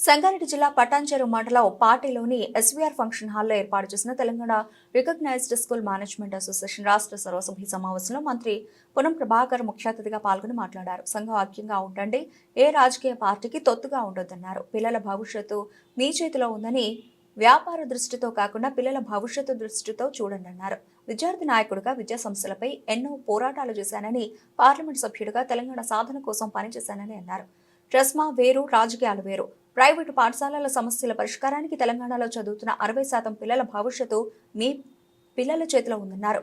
సంగారెడ్డి జిల్లా పటాన్చెరు మండల పార్టీలోని ఎస్వీఆర్ ఫంక్షన్ హాల్లో ఏర్పాటు చేసిన Telangana recognised school management association రాష్ట్ర సర్వసభ్య సమావేశంలో మంత్రి పునం ప్రభాకర్ ముఖ్య అతిథిగా పాల్గొని మాట్లాడారు. సంఘం ఐక్యంగా ఉండండి ఏ రాజకీయ పార్టీకి తొత్తుగా ఉండొద్దన్నారు. పిల్లల భవిష్యత్తు మీ చేతిలో ఉందని వ్యాపార దృష్టితో కాకుండా పిల్లల భవిష్యత్తు దృష్టితో చూడండి అన్నారు విద్యార్థి నాయకుడిగా విద్యా సంస్థలపై ఎన్నో పోరాటాలు చేశానని పార్లమెంట్ సభ్యుడిగా తెలంగాణ సాధన కోసం పనిచేశానని అన్నారు. ట్రస్మా వేరు రాజకీయాలు వేరు. ప్రైవేటు పాఠశాలల సమస్యల పరిష్కారానికి తెలంగాణలో చదువుతున్న అరవై శాతం పిల్లల భవిష్యత్తు మీ పిల్లల చేతిలో ఉందన్నారు.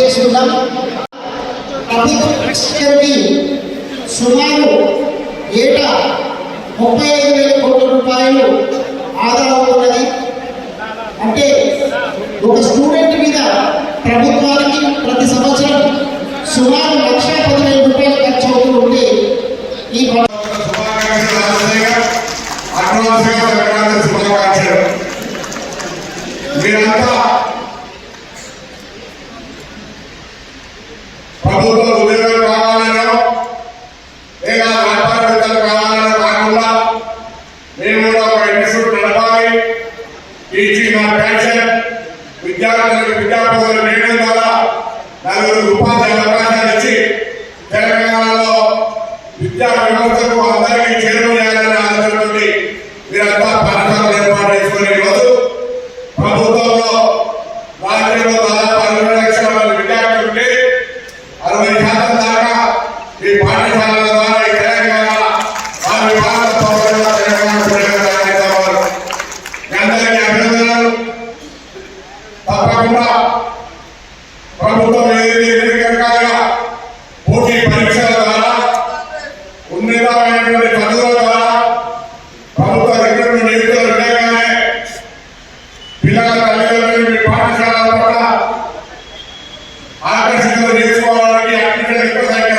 చేసుకుందాం సుమారు వ్యవస్థకు అందరికీ చేరువ చేయాలనే ఆలోచనతో మీరంతా పథకాలు ఏర్పాటు చేసుకునే రోజు I need to do a new phone. Yeah,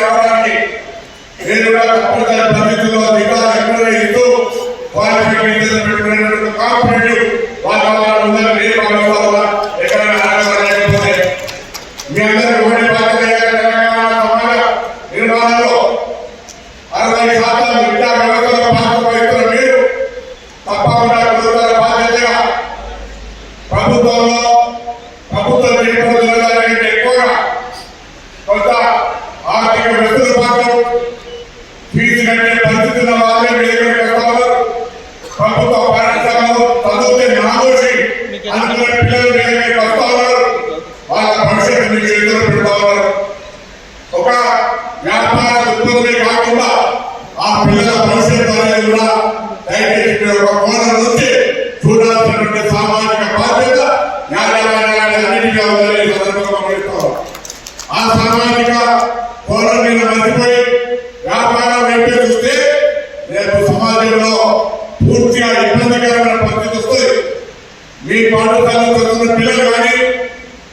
వ్యాపారం వైపే చూస్తే రేపు సమాజంలో పూర్తిగా ఇబ్బందికరమైన పరిస్థితి వస్తుంది. మీ పాఠశాలలో చదువుతున్న పిల్లలు కానీ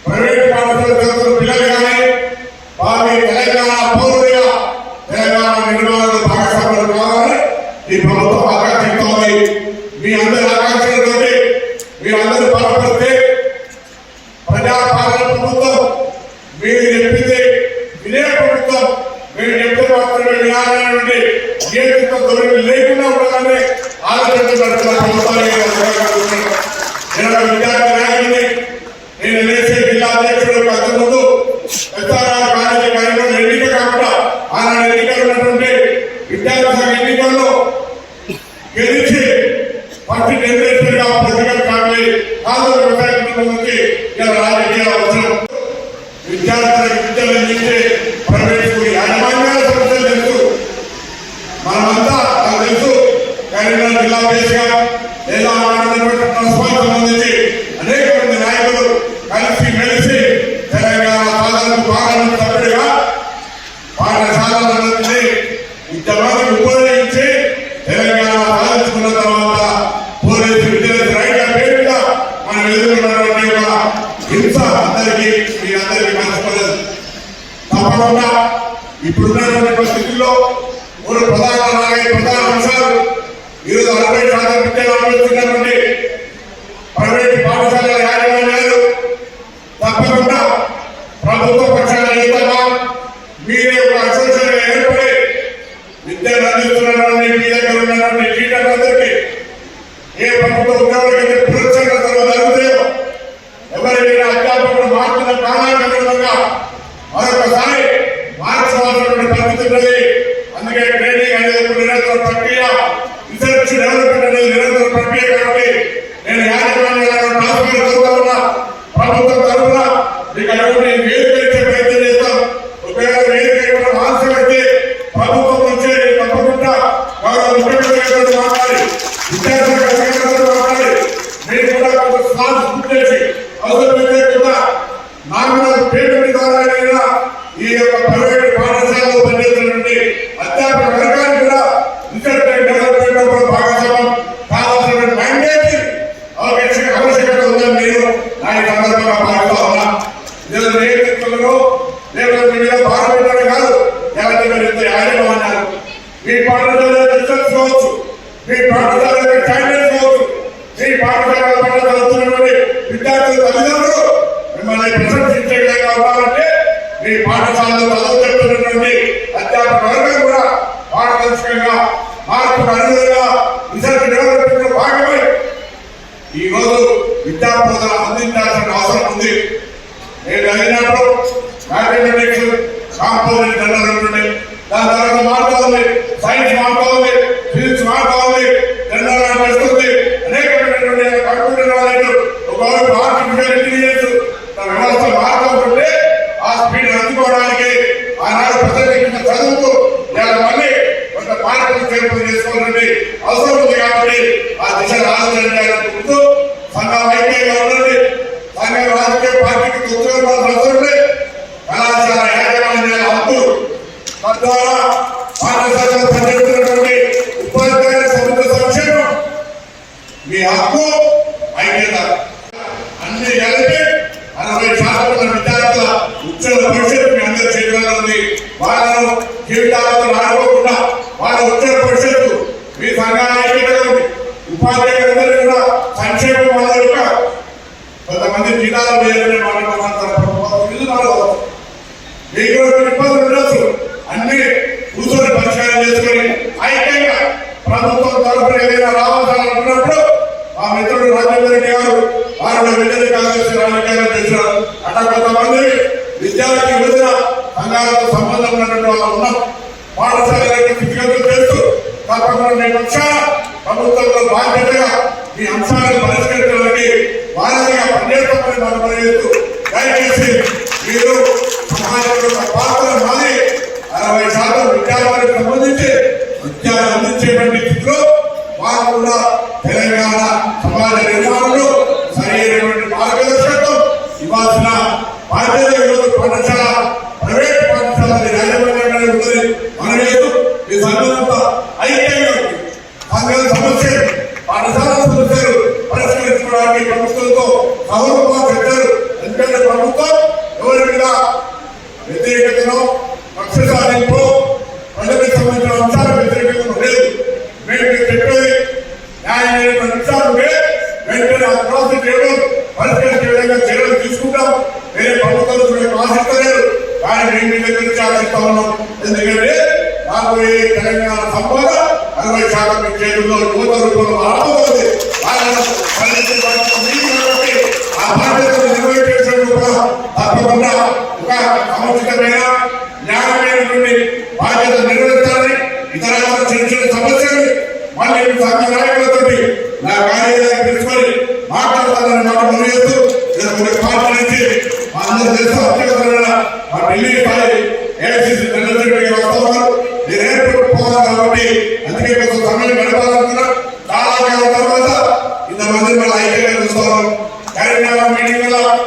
ప్రైవేట్ పాఠశాలలో పిల్లలు కానీ వారి తెలంగాణ పౌరులుగా తెలంగాణ నిర్మాణంలో భాగస్వాములు కావాలని ఈ ప్రభుత్వం ఆకాంక్షిస్తోంది. మీ అందరి ఆకాంక్షలతోటి మీ అందరూ బలపడితే తెలంగాణ నుండి ఏ యొక్క తొలగి లేకుండా ఉండగానే ఆలోచించబడుతున్న విద్యార్థి జిల్లా బేస్గా లేదా ఆనందపేట ట్రస్ట్కి సంబంధించి అనేక మంది నాయకులు కలిసి మెలిసి తెలంగాణ సాధనకు పాలన సభ్యుడిగా పాఠశాలలన్నింటినీ ఉపయోగించి తెలంగాణ సాధించుకున్న తర్వాత పోలీసు విద్యార్థి మనం ఎదుర్కొన్నటువంటి ఒక హింస అందరికీ మీ అందరికీ మర్చిపోలేదు తప్పకుండా ఇప్పుడున్నటువంటి స్థితిలో ప్రధాన ప్రధాన అంశం ఈరోజు అరవై శాతం విద్యలు అనుభవిస్తున్నటువంటి ప్రైవేట్ పాఠశాలల యాజమాన్యాలు తప్పకుండా ప్రభుత్వ పక్షాన ఏదైనా మీరే ఒక అసోసియేషన్ ఏర్పడి విద్యను అందిస్తున్నటువంటి మీ దగ్గర ఉన్నటువంటి టీచర్లందరికీ ఏ ప్రభుత్వ ఉద్యోగులకి పురస్కరణ జరుగుతాయో ఎవరైనా అధ్యాపకులు మార్చిన కాలానికి అనుగుణంగా మరొకసారి మార్చవలసినటువంటి పరిస్థితి ఉన్నది అందుకే ట్రైనింగ్ అనేది ఒక నిరంతర ప్రక్రియ వచ్చి డెవలప్మెంట్ అనేది నిరంతర ప్రక్రియ కాబట్టి నేను యాజమాన్యాలను ట్రాన్స్ఫర్ చేస్తా ప్రభుత్వం తరఫున మీకు అటువంటి వేదిక ఇచ్చే ప్రయత్నం చేస్తాం. ఒకవేళ వేదిక ఇవ్వడం ఆలస్యమైతే ప్రభుత్వం నుంచి తప్పకుండా గౌరవ ముఖ్యమంత్రి మాట్లాడి సంఘటనతో మాట్లాడి మీరు కూడా కొంత స్లాట్స్ బుక్ చేసి అవసరమైతే కూడా నామినల్ పేమెంట్ ద్వారా అయినా ఈ యొక్క ప్రైవేట్ పాఠశాలలో పనిచేస్తున్నటువంటి అధ్యాపక వర్గానికి కూడా రీసెర్చ్ అండ్ డెవలప్మెంట్లో కూడా భాగస్వామ్యం కావాల్సినటువంటి మ్యాండేట్ అవకాశం ఆవశ్యకత ఉందని నేను నా ఈ సందర్భంగా భావిస్తా ఉన్నా నేను నేతృత్వంలో లేకపోతే మీ మీద భారం పెట్టడం కాదు. లేకపోతే మీరు ఇంత యాజమాన్యాలు మీ పాఠశాల రిసర్చ్ కావచ్చు. మీ పాఠశాల క్యాండిడేట్ కావచ్చు. మీ పాఠశాల పట్ల చదువుతున్నటువంటి విద్యార్థుల తల్లిదండ్రులు మిమ్మల్ని ప్రశంసించే విధంగా ఉండాలంటే మీ పాఠశాలలో చదువు చెప్తున్నటువంటి అధ్యాపక వర్గం కూడా పారదర్శకంగా మార్పు అనుగుణంగా రీసెర్చ్ డెవలప్మెంట్లో భాగమై. ఈ రోజు విద్యా బోధన అందించాల్సిన అవసరం ఉంది. నేను అడిగినప్పుడు మ్యాథమెటిక్స్ కాంపోజిట్ జనరల్ ఉంటుంది దాని తర్వాత మారుతా సైన్స్ మారుతా ఫిజిక్స్ మారుతా జనరల్ నాలెడ్జ్ వస్తుంది అనేకమైనటువంటి కంప్యూటర్ నాలెడ్జ్ ఒకవైపు ఆర్టిఫిషియల్ ఇంటెలిజెన్స్ వ్యవస్థ మారుతూ ఉంటుంటే ఆ స్పీడ్ అందుకోవడానికి ఆనాడు ప్రజలకు చదువుకు ఇవాళ మళ్ళీ కొంత మార్పులు చేర్పులు చేసుకోవాలని అవసరం ఉంది కాబట్టి ఆ దిశ ఆలోచన చేయాలని ముందు సంఘం ఐక్యంగా ఉండండి సంఘం రాజకీయ పార్టీకి ఉద్యోగాలు అవసరం లేదు కళాశాల యాజమాన్యాల హక్కులు తద్వారా పాఠశాలలో పనిచేస్తున్నటువంటి ఉపాధ్యాయుల సముద్ర సంక్షేమం మీ హక్కు ఐక్యత అన్ని కలిపి అరవై శాతం ఉన్న విద్యార్థుల ఉజ్వల భవిష్యత్తు మీ అందరి చేతుల్లో ఉంది వాళ్ళను జీవితాలతో వాళ్ళ ఉజ్వల భవిష్యత్తు మీ సంఘాల ఉంది ఉపాధ్యాయులందరూ కూడా సంక్షేమం వాళ్ళ యొక్క కొంతమంది జీతాలు వేయాలని మాట్లాడుతున్నారు మీకు ఇబ్బందులు ఉండొచ్చు. అన్ని కూర్చొని పరిష్కారం చేసుకొని ఐక్యంగా ప్రభుత్వం తరఫున ఏదైనా రావాలనుకున్నప్పుడు మా మిత్రుడు రాజేంద్ర రెడ్డి గారు వారు విద్యుత్ కాంగ్రెస్ రాజకీయాలు చేశారు. అట్లా కొంతమంది విద్యార్థి విభజన సంఘాలతో సంబంధం ఉన్నటువంటి వాళ్ళు ఉన్నాం పాఠశాలలకు స్థితిగతులు చేస్తూ తప్పకుండా మీ పక్షాన ప్రభుత్వంలో బాధ్యతగా ఈ అంశాలను పరిష్కరించడానికి వారధిగా పనిచేస్తామని మనం పనిచేస్తూ దయచేసి మీరు సమాజంలో పాత్ర మాది అరవై శాతం విద్యార్థులకు సంబంధించి విద్యను అందించేటువంటి స్థితిలో వారు కూడా తెలంగాణ సమాజ నిర్మాణంలో సరైనటువంటి మార్గదర్శకత్వం ఇవ్వాల్సిన బాధ్యత ఈరోజు పాఠశాల ప్రైవేట్ పాఠశాల యాజమాన్యంగానే ఉన్నది మన లేదు ఈ ఐక్యంగా ఉంది. సమస్యలు పాఠశాల సమస్యలు పరిష్కరించుకోవడానికి ప్రభుత్వంతో సౌరభంగా పెట్టారు ఎందుకంటే ప్రభుత్వం ఎవరి మీద వ్యతిరేకతను కక్ష సాధింపు ప్రజలకు సంబంధించిన అంశాలకు వ్యతిరేకతను లేదు. మేము చెప్పేది న్యాయమైన అంశాలు వెంటనే ఆ ప్రాసెస్ చేయడం పరిష్కరించే విధంగా చర్యలు తీసుకుంటాం. వేరే ప్రభుత్వం ఆశిస్తలేదు కానీ మేము దగ్గర ఆశిస్తా ఉన్నాం. ఎందుకంటే రాబోయే తెలంగాణ సంపద అరవై శాతం మీ చేతుల్లో యువత రూపంలో రాబోతుంది. వాళ్ళను ఆ బాధ్యతను నిర్వహించేందుకు కూడా తప్పకుండా ఒక సముచితమైన கட்டிய பேச தமிழ் நடப்பாளர்னா நாலாவது தருவாதா இந்த மாதிரி ஐக்கியம் கருணா மீட்டிங்லாம்